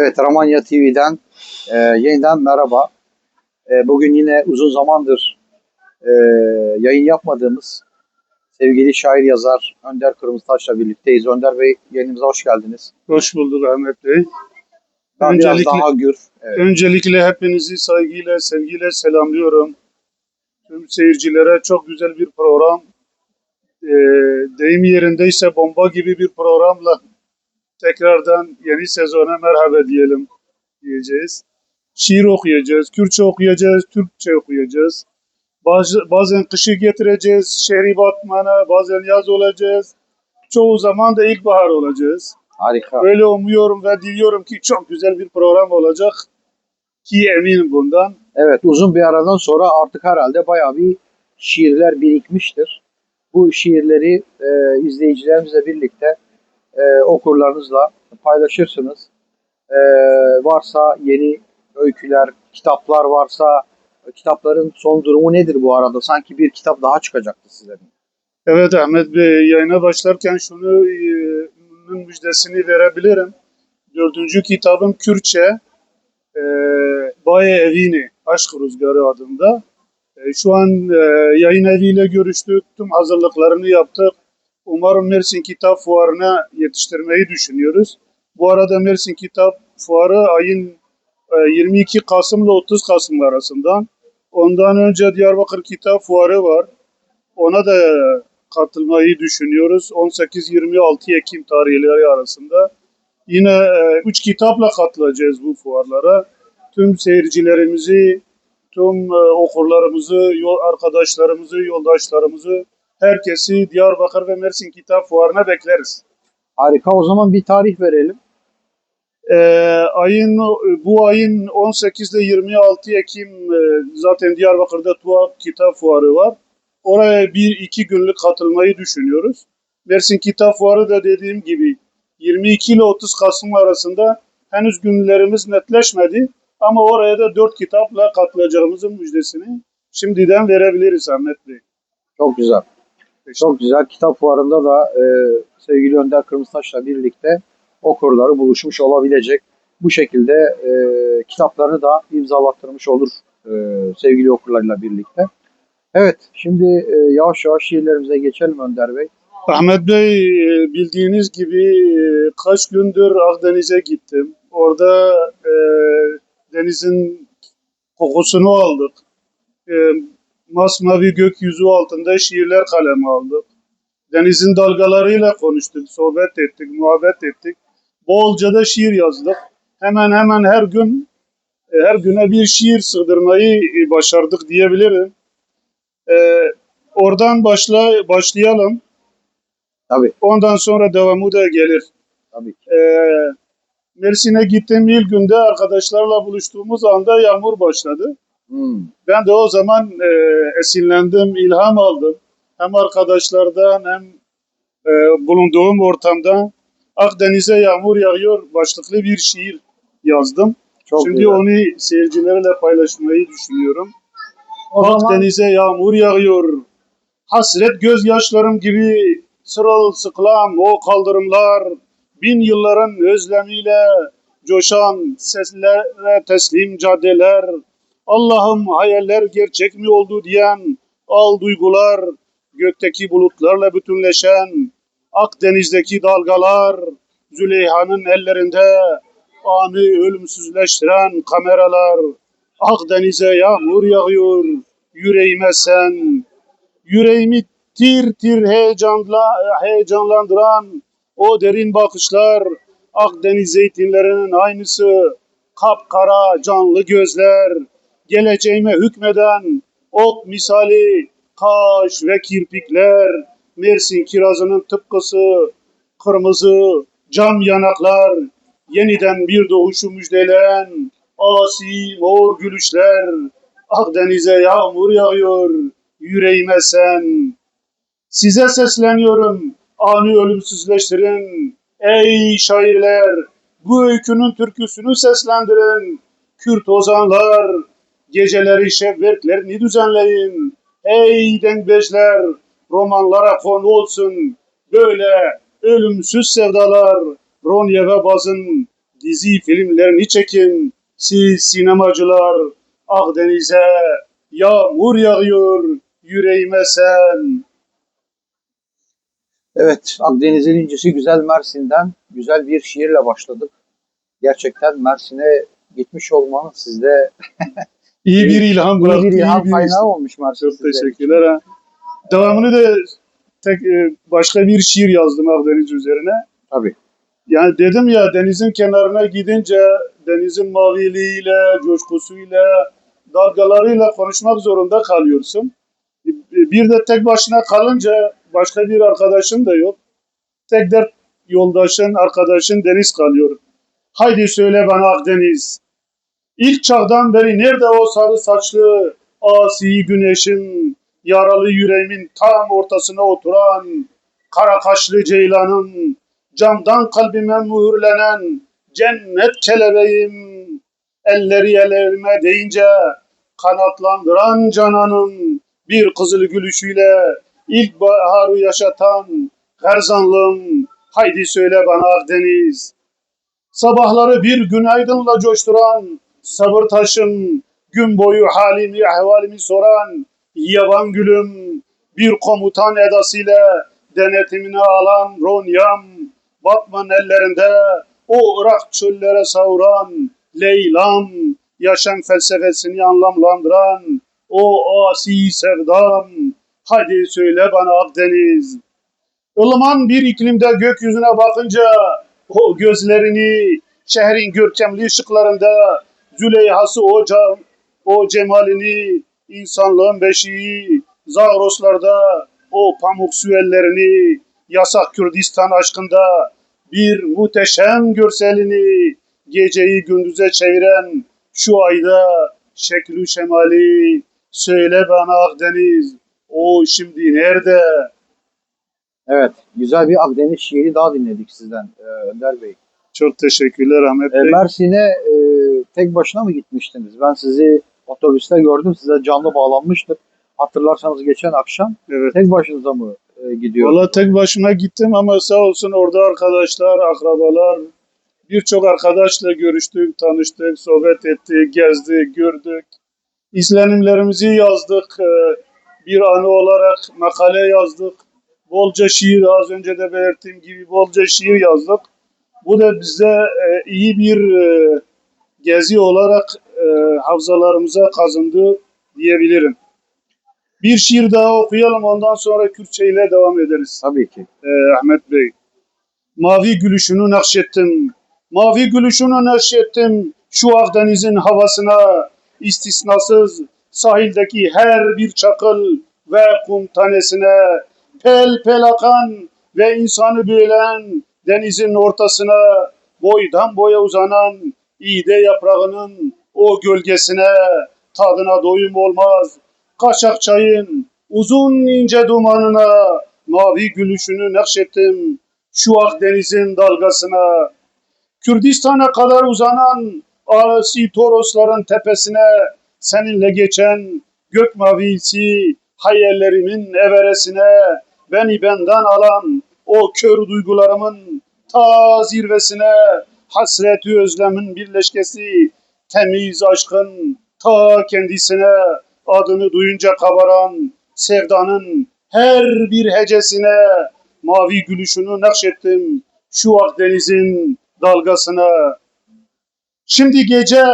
Evet, Ramanya TV'den e, yeniden merhaba. E, bugün yine uzun zamandır e, yayın yapmadığımız sevgili şair yazar Önder Kırmızıtaş'la birlikteyiz. Önder Bey yayınımıza hoş geldiniz. Hoş bulduk Ahmet Bey. Ben biraz Öncelikle- daha gür. Evet, Öncelikle hepinizi saygıyla, sevgiyle selamlıyorum. Tüm seyircilere çok güzel bir program. Ee, deyim yerindeyse bomba gibi bir programla tekrardan yeni sezona merhaba diyelim diyeceğiz. Şiir okuyacağız, Kürtçe okuyacağız, Türkçe okuyacağız. Bazen kışı getireceğiz, şehri batmana, bazen yaz olacağız. Çoğu zaman da ilkbahar olacağız. harika. Öyle umuyorum ve diliyorum ki çok güzel bir program olacak. Ki eminim bundan. Evet, uzun bir aradan sonra artık herhalde bayağı bir şiirler birikmiştir. Bu şiirleri e, izleyicilerimizle birlikte e, okurlarınızla paylaşırsınız. E, varsa yeni öyküler, kitaplar varsa kitapların son durumu nedir bu arada? Sanki bir kitap daha çıkacaktı size. Evet Ahmet Bey yayına başlarken şunu e, müjdesini verebilirim. Dördüncü kitabım Kürtçe. E, Baye Evini Aşk Rüzgarı adında. E, şu an e, yayın eviyle görüştük. Tüm hazırlıklarını yaptık. Umarım Mersin Kitap Fuarı'na yetiştirmeyi düşünüyoruz. Bu arada Mersin Kitap Fuarı ayın e, 22 Kasım ile 30 Kasım arasında. Ondan önce Diyarbakır Kitap Fuarı var. Ona da katılmayı düşünüyoruz. 18-26 Ekim tarihleri arasında. Yine 3 kitapla katılacağız bu fuarlara. Tüm seyircilerimizi, tüm e, okurlarımızı, arkadaşlarımızı, yoldaşlarımızı, herkesi Diyarbakır ve Mersin Kitap Fuarı'na bekleriz. Harika. O zaman bir tarih verelim. Ee, ayın bu ayın 18 ile 26 Ekim e, zaten Diyarbakır'da TUA Kitap Fuarı var. Oraya bir iki günlük katılmayı düşünüyoruz. Mersin Kitap Fuarı da dediğim gibi 22 ile 30 Kasım arasında henüz günlerimiz netleşmedi. Ama oraya da 4 kitapla katılacağımızın müjdesini şimdiden verebiliriz Ahmet Bey. Çok güzel. Çok güzel. Kitap fuarında da e, sevgili Önder Kırmızıtaş'la birlikte okurları buluşmuş olabilecek. Bu şekilde e, kitaplarını da imzalattırmış olur e, sevgili okurlarıyla birlikte. Evet, şimdi e, yavaş yavaş şiirlerimize geçelim Önder Bey. Ahmet Bey e, bildiğiniz gibi e, kaç gündür Akdeniz'e gittim. Orada e, denizin kokusunu aldık. E, masmavi gökyüzü altında şiirler kaleme aldık. Denizin dalgalarıyla konuştuk, sohbet ettik, muhabbet ettik. Bolca da şiir yazdık. Hemen hemen her gün e, her güne bir şiir sığdırmayı e, başardık diyebilirim. E, oradan başla başlayalım. Tabii, Ondan sonra devamı da gelir. tabii ki. Ee, Mersin'e gittiğim ilk günde arkadaşlarla buluştuğumuz anda yağmur başladı. Hmm, Ben de o zaman e, esinlendim, ilham aldım. Hem arkadaşlardan hem e, bulunduğum ortamda Akdeniz'e yağmur yağıyor başlıklı bir şiir yazdım. çok Şimdi güzel. onu seyircilerle paylaşmayı düşünüyorum. O zaman Akdeniz'e yağmur yağıyor. Hasret gözyaşlarım gibi sırılsıklam o kaldırımlar. Bin yılların özlemiyle coşan seslere teslim caddeler. Allah'ım hayaller gerçek mi oldu diyen al duygular. Gökteki bulutlarla bütünleşen Akdeniz'deki dalgalar. Züleyha'nın ellerinde anı ölümsüzleştiren kameralar. Akdeniz'e yağmur yağıyor, yüreğime sen. Yüreğimi tir tir heyecanla, heyecanlandıran o derin bakışlar. Akdeniz zeytinlerinin aynısı, kapkara canlı gözler. Geleceğime hükmeden ok misali kaş ve kirpikler. Mersin kirazının tıpkısı, kırmızı cam yanaklar. Yeniden bir doğuşu müjdeleyen asi mor gülüşler. Akdeniz'e yağmur yağıyor, yüreğime sen. Size sesleniyorum, anı ölümsüzleştirin. Ey şairler, bu öykünün türküsünü seslendirin. Kürt ozanlar, geceleri şevverklerini düzenleyin. Ey denkbeşler, romanlara konu olsun. Böyle ölümsüz sevdalar, Ronya ve Baz'ın dizi filmlerini çekin. Siz sinemacılar Akdeniz'e yağmur yağıyor yüreğime sen. Evet, Akdeniz'in incisi güzel Mersin'den güzel bir şiirle başladık. Gerçekten Mersin'e gitmiş olmanız sizde İyi bir ilham iyi bıraktı. bir iyi ilham bir- kaynağı olmuş Mersin Çok teşekkürler. Ha. Devamını da tek e, başka bir şiir yazdım Akdeniz üzerine. Tabii. Yani dedim ya denizin kenarına gidince denizin maviliğiyle, coşkusuyla, dalgalarıyla konuşmak zorunda kalıyorsun. Bir de tek başına kalınca başka bir arkadaşın da yok. Tek dert yoldaşın, arkadaşın deniz kalıyor. Haydi söyle bana Akdeniz. İlk çağdan beri nerede o sarı saçlı asi güneşin, yaralı yüreğimin tam ortasına oturan, kara kaşlı ceylanın, camdan kalbime mühürlenen cennet kelebeğim, elleri ellerime değince kanatlandıran cananın bir kızıl gülüşüyle ilk baharı yaşatan Gerzanlım, haydi söyle bana Akdeniz. Sabahları bir günaydınla coşturan sabır taşım, gün boyu halimi ahvalimi soran yaban gülüm, bir komutan edasıyla denetimine alan Ronyam, Batman ellerinde o Irak çöllere savuran Leylam, yaşam felsefesini anlamlandıran o asi sevdam, hadi söyle bana Akdeniz. ılıman bir iklimde gökyüzüne bakınca o gözlerini şehrin görkemli ışıklarında Züleyha'sı o, ca- o cemalini insanlığın beşiği Zagroslarda o pamuk süellerini yasak Kürdistan aşkında bir muhteşem görselini geceyi gündüze çeviren şu ayda şeklü şemali söyle bana Akdeniz o şimdi nerede? Evet, güzel bir Akdeniz şiiri daha dinledik sizden e, Önder Bey. Çok teşekkürler Ahmet E, Bey. Mersin'e e, tek başına mı gitmiştiniz? Ben sizi otobüste gördüm, size canlı bağlanmıştık. Hatırlarsanız geçen akşam Evet. tek başınıza mı e, gidiyordunuz? Valla tek başıma gittim ama sağ olsun orada arkadaşlar, akrabalar, birçok arkadaşla görüştük, tanıştık, sohbet ettik, gezdik, gördük. İzlenimlerimizi yazdık. Ee, Bir anı olarak makale yazdık. Bolca şiir, az önce de belirttiğim gibi bolca şiir yazdık. Bu da bize e, iyi bir e, gezi olarak e, hafızalarımıza kazındı diyebilirim. Bir şiir daha okuyalım ondan sonra Kürtçe ile devam ederiz. Tabii ki. Ee, Ahmet Bey. Mavi gülüşünü nakşettim. Mavi gülüşünü nakşettim. Şu Akdeniz'in havasına istisnasız sahildeki her bir çakıl ve kum tanesine pel pel akan ve insanı büyülen denizin ortasına boydan boya uzanan iğde yaprağının o gölgesine tadına doyum olmaz. Kaşak çayın uzun ince dumanına mavi gülüşünü nakşettim şu Akdeniz'in dalgasına. Kürdistan'a kadar uzanan Asi Torosların tepesine seninle geçen gök mavisi hayallerimin everesine beni benden alan o kör duygularımın ta zirvesine hasreti özlemin birleşkesi temiz aşkın ta kendisine adını duyunca kabaran sevdanın her bir hecesine mavi gülüşünü nakşettim şu Akdeniz'in dalgasına. Şimdi gece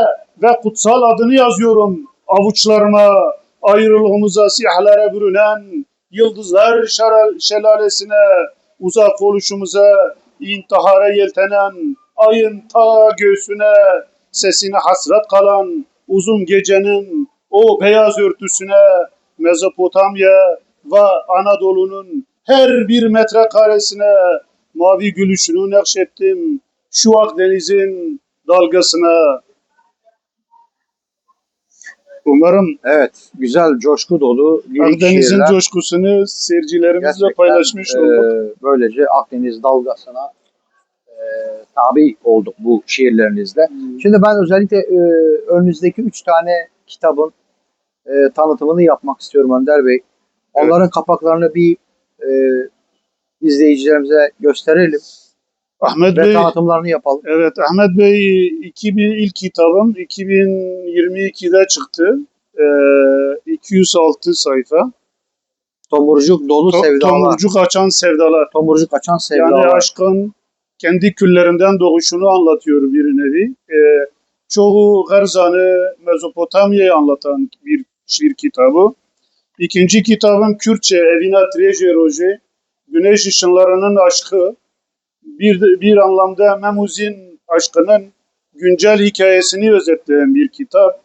ve kutsal adını yazıyorum avuçlarıma, ayrılığımıza sihlere bürünen yıldızlar şelalesine, uzak oluşumuza intihara yeltenen ayın ta göğsüne, sesine hasret kalan uzun gecenin o beyaz örtüsüne, Mezopotamya ve Anadolu'nun her bir metrekaresine mavi gülüşünü nakşettim şu Akdeniz'in dalgasına. Umarım Evet, güzel, coşku dolu lirik Akdeniz'in şiirler. coşkusunu seyircilerimizle Gerçekten, paylaşmış e, olduk. böylece Akdeniz dalgasına e, tabi olduk bu şiirlerinizle. Şimdi ben özellikle e, önünüzdeki üç tane kitabın e, tanıtımını yapmak istiyorum Önder Bey. Onların kapaklarını bir e, izleyicilerimize gösterelim. Ahmet Bey tanıtımlarını yapalım. Evet Ahmet Bey 2000 ilk kitabım 2022'de çıktı. Ee, 206 sayfa. Tomurcuk dolu To- sevdalar. Tomurcuk açan sevdalar. Tomurcuk açan Yani sevdalar. aşkın kendi küllerinden doğuşunu anlatıyor bir nevi. Ee, çoğu Garzan'ı, Mezopotamya'yı anlatan bir şiir kitabı. İkinci kitabım Kürtçe, Evina Treje Roje, Güneş ışınlarının aşkı. Bir, bir anlamda Memuz'in aşkının güncel hikayesini özetleyen bir kitap.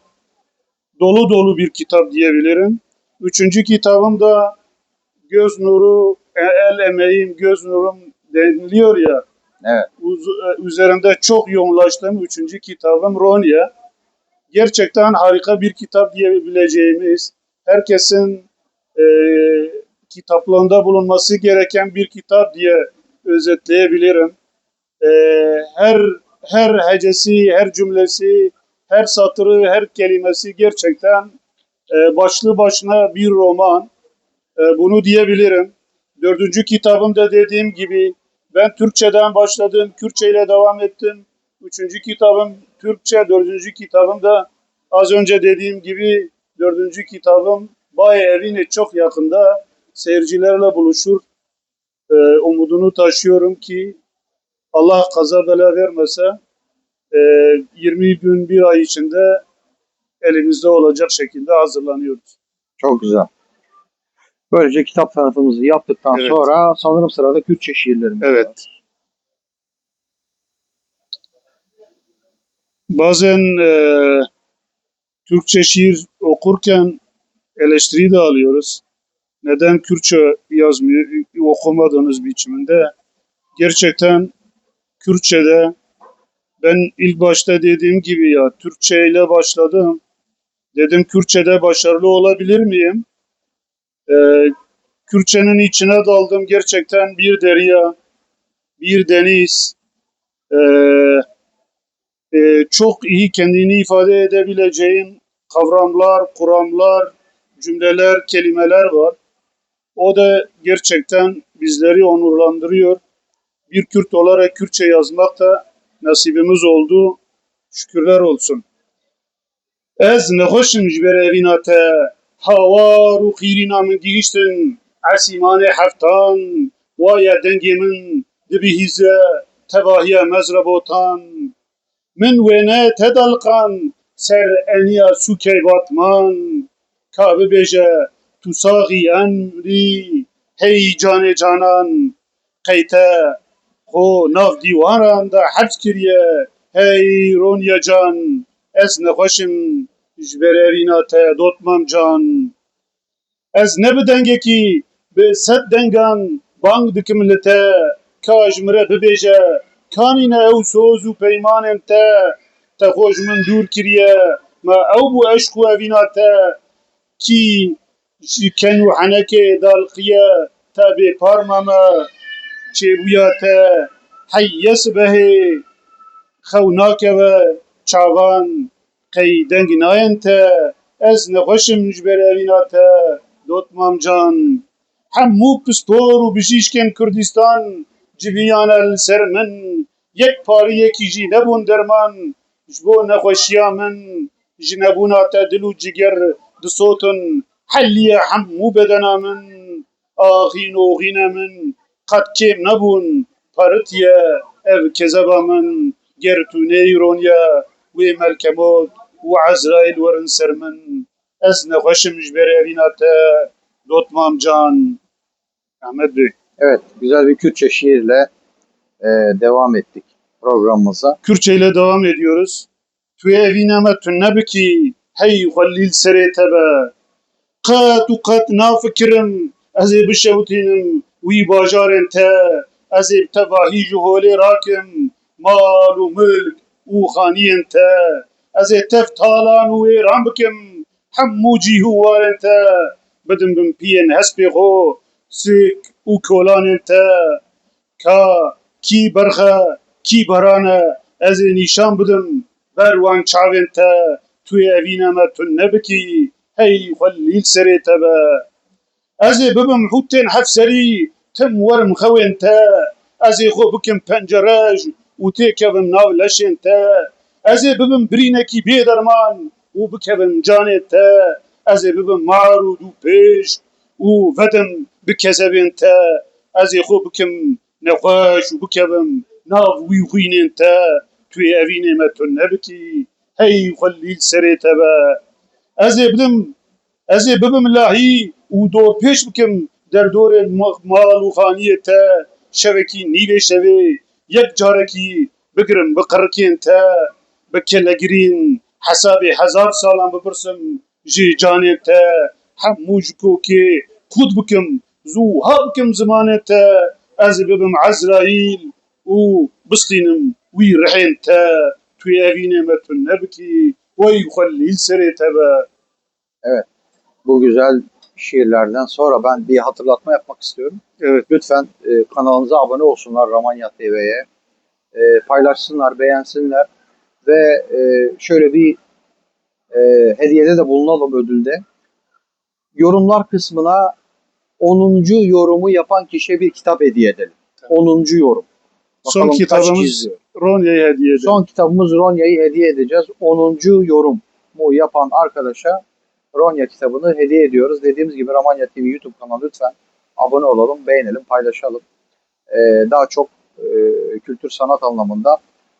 Dolu dolu bir kitap diyebilirim. Üçüncü kitabım da Göz Nuru, El Emeğim, Göz Nurum deniliyor ya. Evet. uz- e, üzerinde çok yoğunlaştığım üçüncü kitabım Ronya. Gerçekten harika bir kitap diyebileceğimiz, herkesin e, kitaplığında bulunması gereken bir kitap diye özetleyebilirim. E, her her hecesi, her cümlesi, her satırı, her kelimesi gerçekten e, başlı başına bir roman. E, bunu diyebilirim. Dördüncü kitabım da dediğim gibi ben Türkçeden başladım, Kürtçe ile devam ettim. Üçüncü kitabım Türkçe, dördüncü kitabım da az önce dediğim gibi dördüncü kitabım Bay Evine çok yakında seyircilerle buluşur. Ee, umudunu taşıyorum ki Allah kaza bela vermese e, 20 gün bir ay içinde elimizde olacak şekilde hazırlanıyoruz. Çok güzel. Böylece kitap tanıtımımızı yaptıktan Evet. sonra sanırım sırada Kürtçe şiirlerimiz var. Evet. Bazen e, Türkçe şiir okurken eleştiri de alıyoruz. Neden Kürtçe yazmıyor, okumadığınız biçiminde? Gerçekten Kürtçe'de ben ilk başta dediğim gibi ya Türkçe ile başladım. Dedim Kürtçe'de başarılı olabilir miyim? E, Kürtçenin içine daldım gerçekten bir derya, bir deniz, eee, eee, çok iyi kendini ifade edebileceğin kavramlar, kuramlar, cümleler, kelimeler var. O da gerçekten bizleri onurlandırıyor. Bir Kürt olarak Kürtçe yazmak da nasibimiz oldu. Şükürler olsun. Ez nehoşim jber evinate havaru khirina min giyiştin. Asimane haftan ve ya dengemin dibihize tebahiye mezrabotan. Min vene tedalkan ser eniya sukey batman kabe beje تو ساغی ئەمری هەی جانێ جانان قەیتە خۆ ناو دیواران دا حەبس کریە هەی ڕۆنیە جان ئەس نەخۆشم ji ber evîna te dotmam can ez ne bi dengekî bi sed dengan bang dikim li te ka ji min re bibêje kanîne ew soz û peymanên te te xwe ji min dûr kiriye me ken dalqiye te bêparma me çêbûya te heyye sibehê xew nakeve çavan qey deng nayên te ez nexweşim ji evîna te dotmam can. Hemû pispor û bijîşkên Kurdistan civiyane li ser min yek pariyekî jî nebûn derman ji bo nexweşiya min ji nebûna te dil û ciger disotin helliye hemû bedena min axîn oxîne min qet kêm nebûn paritiye ev kezeba min ger tu neyîroniye wê melkemot û Ezraîl werin ser min ez nexweşim ji ber evîna te dotmam can Ahmet Bey. Evet, güzel bir Kürtçe şiirle e, devam ettik programımıza. Kürtçe ile devam ediyoruz. Tu evîne me tu nebikî hey xwelîl serê te û qet nafikirim ez ê bişewtînim wî bajarên te ez ê bi tevahî ji holê rakim mal û milk û xaniyên te ez ê tev talan û êran bikim hemû cîhûwarên te bidim bin piyên hespê xwe sik û kolanên te ka kî berxe kî berane ez ê nîşan bidim ber tu yê evîne me hey xwelîl serê te be ez ê bibim hûtên hefserî tim werim xewên te Ez ê xwe bikim pencerej û têkevim nav leşên te. Ez ê bibim birînekî bêderman û bikevim canê te. Ez ê bibim mar û dû pêş û vedim bi kezebên te. Ez ê xwe bikim nexweş û bikevim nav wî xwînên Ez ê bidim Ez ê bibim lahî û dorpêş bikim derdorên ma- mal û xaniyê te. Şevekî nîvê şevê yek carekî bigirim bi qirikên te. Bi kelegirîn hesabê hezar salan bipirsim ji canê te. Hemû ji kokê qut bikim zû ha bikim zimanê te. Ez ê bibim Ezraîl û bistînim wî rihên te. Tu yê evînê me tu nebikî. Wey xwelîl serê te be. Bu güzel şiirlerden sonra ben bir hatırlatma yapmak istiyorum. Evet. Lütfen e, kanalımıza abone olsunlar Ramanya TV'ye. E, paylaşsınlar, beğensinler ve e, şöyle bir e, hediyede de bulunalım ödülde. Yorumlar kısmına 10. yorumu yapan kişiye bir kitap hediye edelim. 10. yorum. Son Bakalım kaç kitabımız Ronya'ya hediye edelim. Son kitabımız Ronya'yı hediye edeceğiz. 10. yorum mu yapan arkadaşa Ronya kitabını hediye ediyoruz. Dediğimiz gibi Ramanya TV YouTube kanalı lütfen abone olalım, beğenelim, paylaşalım. Ee, daha çok e, kültür sanat anlamında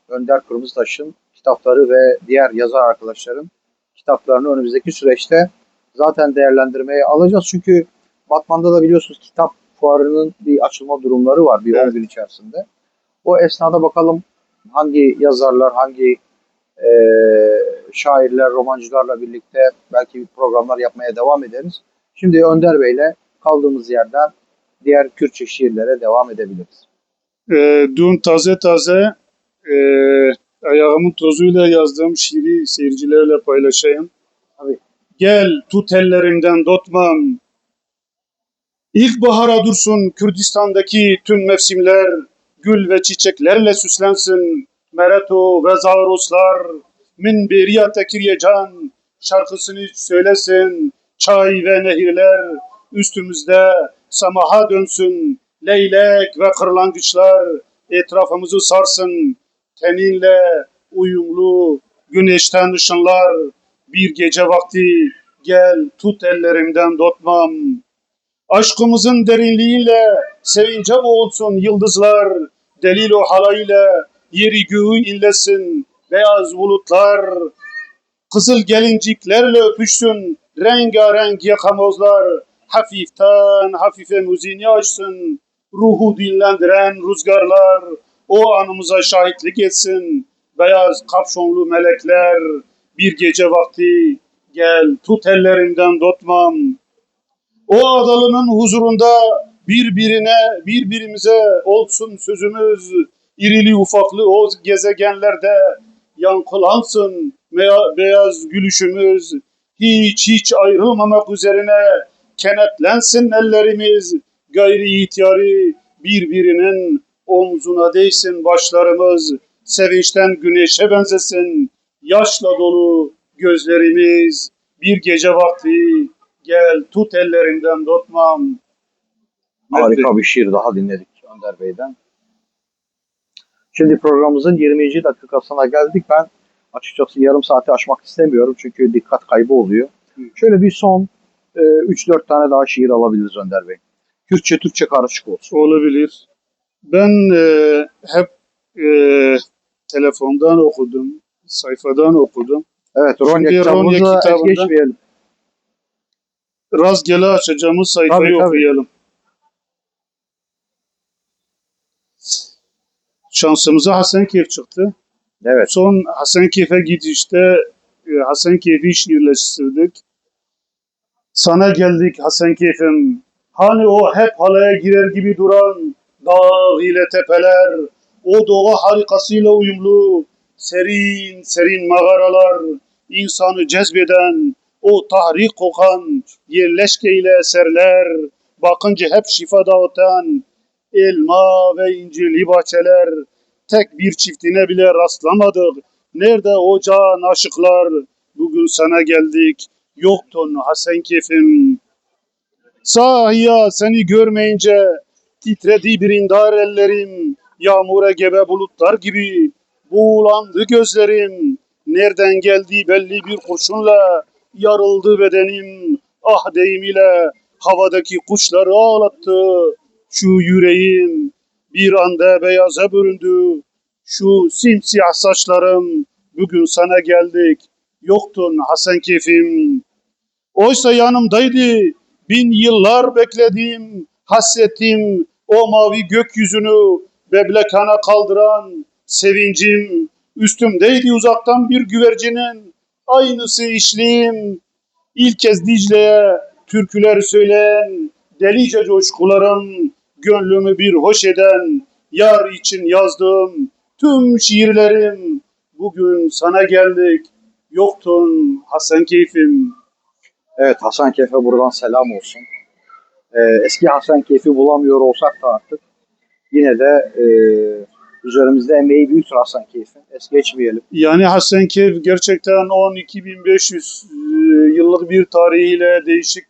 Önder Kırmızıtaş'ın kitapları ve diğer yazar arkadaşların kitaplarını önümüzdeki süreçte zaten değerlendirmeye alacağız. Çünkü Batman'da da biliyorsunuz kitap fuarının bir açılma durumları var bir Evet. 10 gün içerisinde. O esnada bakalım hangi yazarlar, hangi e, şairler, romancılarla birlikte belki programlar yapmaya devam ederiz. Şimdi Önder Bey'le kaldığımız yerden diğer Kürtçe şiirlere devam edebiliriz. Ee, dün taze taze e, ayağımın tozuyla yazdığım şiiri seyircilerle paylaşayım. Tabii. Gel tut ellerimden dotmam. İlkbahara dursun Kürdistan'daki tüm mevsimler, gül ve çiçeklerle süslensin. Mereto ve Zaroslar, min beriya tekiriye can, şarkısını söylesin. Çay ve nehirler üstümüzde samaha dönsün. Leylek ve kırlangıçlar etrafımızı sarsın. Teninle uyumlu güneşten ışınlar. Bir gece vakti gel tut ellerimden dotmam. Aşkımızın derinliğiyle sevince boğulsun yıldızlar. Delil o halayla yeri göğü inlesin beyaz bulutlar. Kızıl gelinciklerle öpüşsün rengarenk yakamozlar. Hafiften hafife müziğini açsın. Ruhu dinlendiren rüzgarlar. O anımıza şahitlik etsin. Beyaz kapşonlu melekler. Bir gece vakti gel tut ellerinden dotmam. O adalının huzurunda birbirine, birbirimize olsun sözümüz. İrili ufaklı o gezegenlerde yankılansın beyaz gülüşümüz. Hiç hiç ayrılmamak üzerine kenetlensin ellerimiz. Gayri ihtiyari birbirinin omzuna değsin başlarımız. Sevinçten güneşe benzesin. Yaşla dolu gözlerimiz. Bir gece vakti gel tut ellerinden tutmam. Harika bir şiir daha dinledik Önder Bey'den. Şimdi programımızın 20. dakikasına geldik. Ben açıkçası yarım saati aşmak istemiyorum çünkü dikkat kaybı oluyor. Şöyle bir son e, 3-4 tane daha şiir alabiliriz Önder Bey. Kürtçe, Türkçe karışık olsun. Olabilir. Ben e, hep e, telefondan okudum, sayfadan okudum. Evet, Ronya kitabımıza kitabında- geçmeyelim. Rastgele açacağımız sayfayı Tabii, tabii. okuyalım. Şansımıza Hasankeyf çıktı. Evet, Son Hasankeyf'e gidişte e, Hasankeyf'i şiirleştirdik. Sana geldik Hasankeyf'im. Hani o hep halaya girer gibi duran dağ ile tepeler, o doğa harikasıyla uyumlu, serin serin mağaralar, insanı cezbeden, o tahrik kokan yerleşke ile eserler, bakınca hep şifa dağıtan elma ve incirli bahçeler, tek bir çiftine bile rastlamadık. Nerede o can aşıklar? Bugün sana geldik. Yoktun Hasan kefim. Sahi ya seni görmeyince Titredi birindar ellerim, yağmura gebe bulutlar gibi. Buğulandı gözlerim, nereden geldiği belli bir kurşunla. Yarıldı bedenim, ah deyim ile havadaki kuşları ağlattı. Şu yüreğim bir anda beyaza büründü. Şu simsiyah saçlarım, bugün sana geldik. Yoktun Hasan keyfim. Oysa yanımdaydı, bin yıllar bekledim, hasretim, o mavi gökyüzünü beblekana kaldıran sevincim. Üstümdeydi uzaktan bir güvercinin, aynısı işliğim. İlk kez Dicle'ye türküler söyleyen, delice coşkularım, gönlümü bir hoş eden, yar için yazdığım tüm şiirlerim. Bugün sana geldik, yoktun Hasan keyfim. Evet Hasan Keyf'e buradan selam olsun. Ee, eski Hasan Keyf'i bulamıyor olsak da artık yine de e, üzerimizde emeği büyüktür Hasan Keyf'in. Es geçmeyelim. Yani Hasankeyf gerçekten 12.500 e, yıllık bir tarihiyle değişik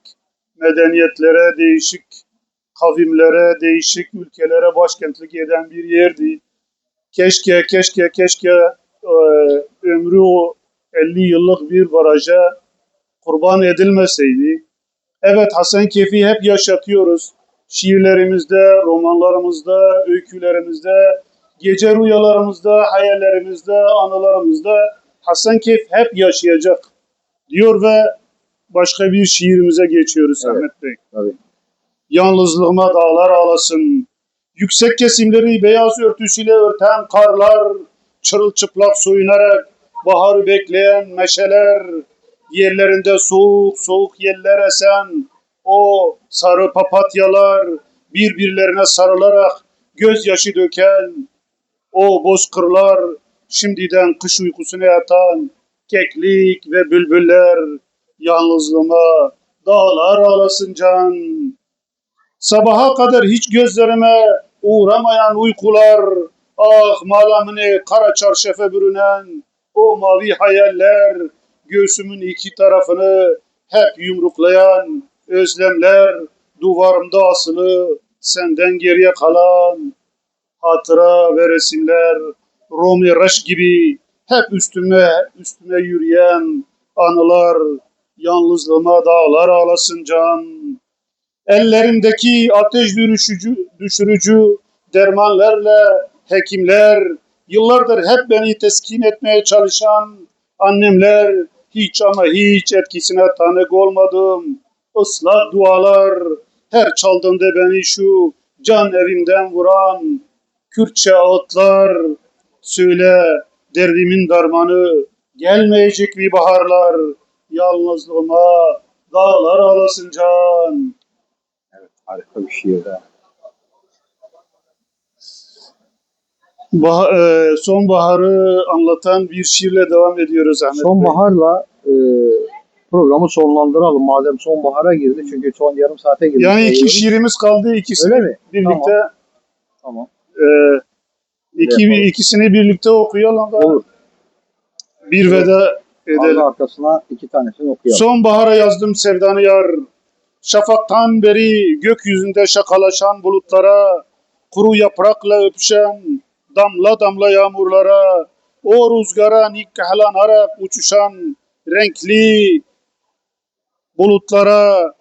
medeniyetlere, değişik kavimlere, değişik ülkelere başkentlik eden bir yerdi. Keşke, keşke, keşke e, ömrü o 50 yıllık bir baraja kurban edilmeseydi. Evet Hasankeyf'i hep yaşatıyoruz. Şiirlerimizde, romanlarımızda, öykülerimizde, gece rüyalarımızda, hayallerimizde, anılarımızda Hasankeyf hep yaşayacak diyor ve başka bir şiirimize geçiyoruz Evet. Ahmet Bey. Tabii. Yalnızlığıma dağlar ağlasın. Yüksek kesimleri beyaz örtüsüyle örten karlar, çırılçıplak soyunarak baharı bekleyen meşeler, yerlerinde soğuk soğuk yeller esen, o sarı papatyalar birbirlerine sarılarak gözyaşı döken, o bozkırlar şimdiden kış uykusuna yatan keklik ve bülbüller yalnızlığıma dağlar ağlasın can. Sabaha kadar hiç gözlerime uğramayan uykular, ah malamını kara çarşafa bürünen o mavi hayaller, göğsümün iki tarafını hep yumruklayan özlemler, duvarımda asılı senden geriye kalan hatıra ve resimler, Romy Rush gibi hep üstüme üstüme yürüyen anılar, yalnızlığıma dağlar ağlasın can. Ellerimdeki ateş düşürücü, düşürücü dermanlarla hekimler, yıllardır hep beni teskin etmeye çalışan annemler, hiç ama hiç etkisine tanık olmadım. Islak dualar, her çaldığında beni şu can evimden vuran Kürtçe ağıtlar, söyle derdimin darmanı, gelmeyecek mi baharlar, yalnızlığıma dağlar ağlasın can. Harika bir şiir de. Bah e, sonbaharı anlatan bir şiirle devam ediyoruz Ahmet Bey. Sonbaharla e, programı sonlandıralım madem sonbahara girdi çünkü son yarım saate girdi. Yani iki sayıyoruz. şiirimiz kaldı. İkisini Öyle mi? birlikte Tamam. E, iki, yapalım. ikisini birlikte okuyalım da Olur. bir veda edelim. Ardı arkasına iki tanesini okuyalım. Sonbahara yazdım sevdanı yar. Şafaktan beri gökyüzünde şakalaşan bulutlara, kuru yaprakla öpüşen damla damla yağmurlara, o rüzgara nikahlanarak uçuşan renkli bulutlara,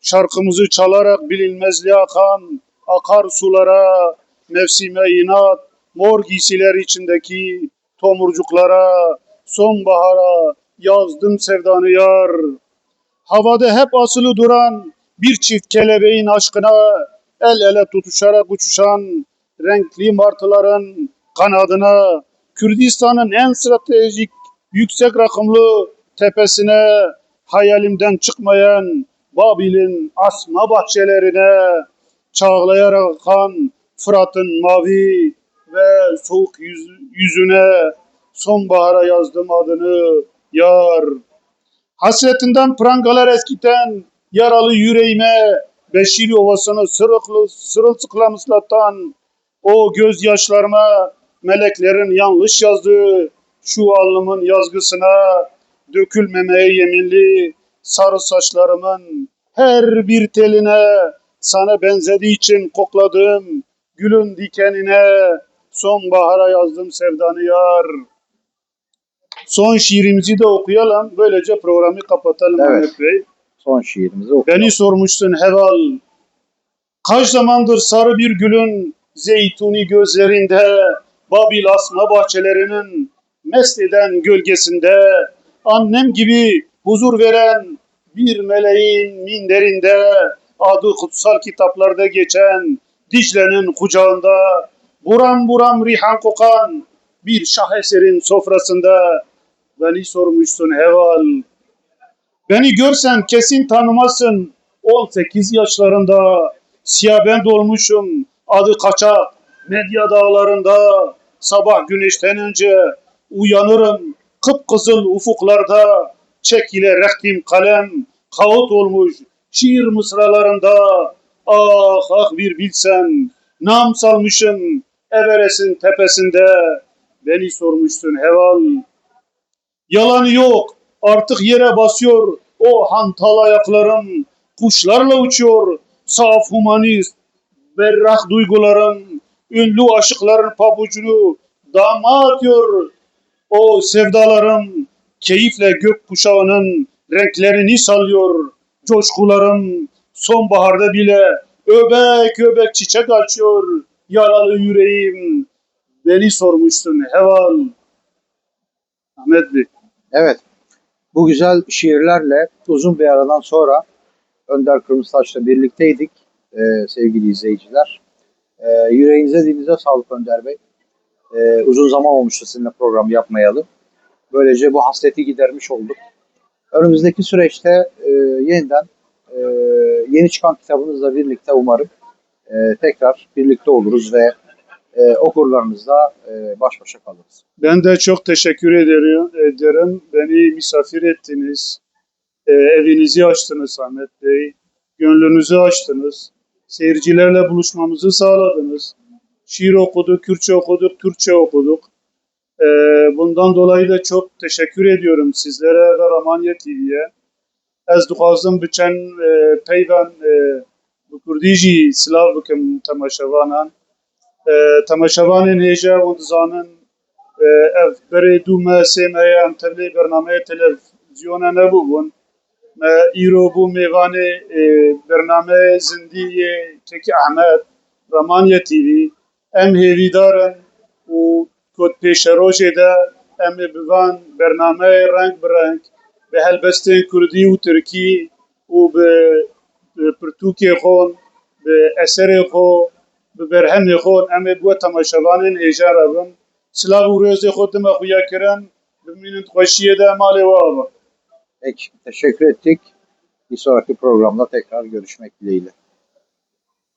şarkımızı çalarak bilinmezliğe akan akar sulara, mevsime inat, mor giysiler içindeki tomurcuklara, sonbahara yazdım sevdanı yar. Havada hep asılı duran bir çift kelebeğin aşkına el ele tutuşarak uçuşan renkli martıların kanadına Kürdistan'ın en stratejik yüksek rakımlı tepesine hayalimden çıkmayan Babil'in asma bahçelerine çağlayarak akan Fırat'ın mavi ve soğuk yüz- yüzüne sonbahara yazdım adını yar. Hasretinden prangalar eskiten yaralı yüreğime Beşir Ovası'nı sırıklı, sırılsıklam ıslatan o gözyaşlarıma meleklerin yanlış yazdığı şu alnımın yazgısına dökülmemeye yeminli sarı saçlarımın her bir teline sana benzediği için kokladım. Gülün dikenine sonbahara yazdım sevdanı yar. Son şiirimizi de okuyalım. Böylece programı kapatalım Evet. Ahmet Bey. Son şiirimizi okuyalım. Beni sormuştun Heval. Kaç zamandır sarı bir gülün zeytuni gözlerinde, Babil asma bahçelerinin mest eden gölgesinde, annem gibi huzur veren bir meleğin minderinde, adı kutsal kitaplarda geçen Dicle'nin kucağında, buram buram rihan kokan bir şaheserin sofrasında beni sormuştun Heval. Beni görsen kesin tanımazsın. 18 yaşlarında siyah ben dolmuşum. Adı kaçak medya dağlarında. Sabah güneşten önce uyanırım. Kıpkızıl ufuklarda çekile rektim kalem. Kağıt olmuş şiir mısralarında. Ah ah bir bilsen nam salmışım Everest'in tepesinde. Beni sormuştun Heval. Yalanı yok. Artık yere basıyor o hantal ayaklarım. Kuşlarla uçuyor saf humanist. Berrak duygularım. Ünlü aşıkların pabucunu dama atıyor o sevdalarım. Keyifle gök kuşağının renklerini sallıyor. Coşkularım sonbaharda bile öbek öbek çiçek açıyor. Yaralı yüreğim. Beni sormuştun Heval. Ahmet Bey. Evet. Bu güzel şiirlerle uzun bir aradan sonra Önder Kırmızıtaş'la birlikteydik e, sevgili izleyiciler. E, yüreğinize dilinize sağlık Önder Bey. E, uzun zaman olmuştu sizinle program yapmayalı. Böylece bu hasreti gidermiş olduk. Önümüzdeki süreçte e, yeniden yeni çıkan kitabınızla birlikte umarım e, tekrar birlikte oluruz ve e, okurlarınızla e, baş başa kalırız. Ben de çok teşekkür ederim. ederim. Beni misafir ettiniz. Ee, evinizi açtınız Ahmet Bey. Gönlünüzü açtınız. Seyircilerle buluşmamızı sağladınız. Şiir okuduk, Kürtçe okuduk, Türkçe okuduk. Ee, bundan dolayı da çok teşekkür ediyorum sizlere ve Ramanya TV'ye. Ez dixwazim biçen e, peyvan e, bi Kurdî jî silav bikim temaşevanan. E, temaşevanên hêja û dizanin ev berê dû me sê me ye em tevlê bernameyê televizyona nebûbûn. Me îro bû mêvanê e, bername zindiyê Kekî Ehmed Ramanya TV. Em hêvîdarin û kotpêşerojê de em ê bi van bernameyê reng bi reng bi helbestên Kurdî û Tirkî û bi pirtûkê xwe bi eserê xwe bi berhemê xwe em ê bi we temaşevanên hêja re bin. Silav û rêzê xwe. Peki, teşekkür ettik. Bir sonraki programda tekrar görüşmek dileğiyle.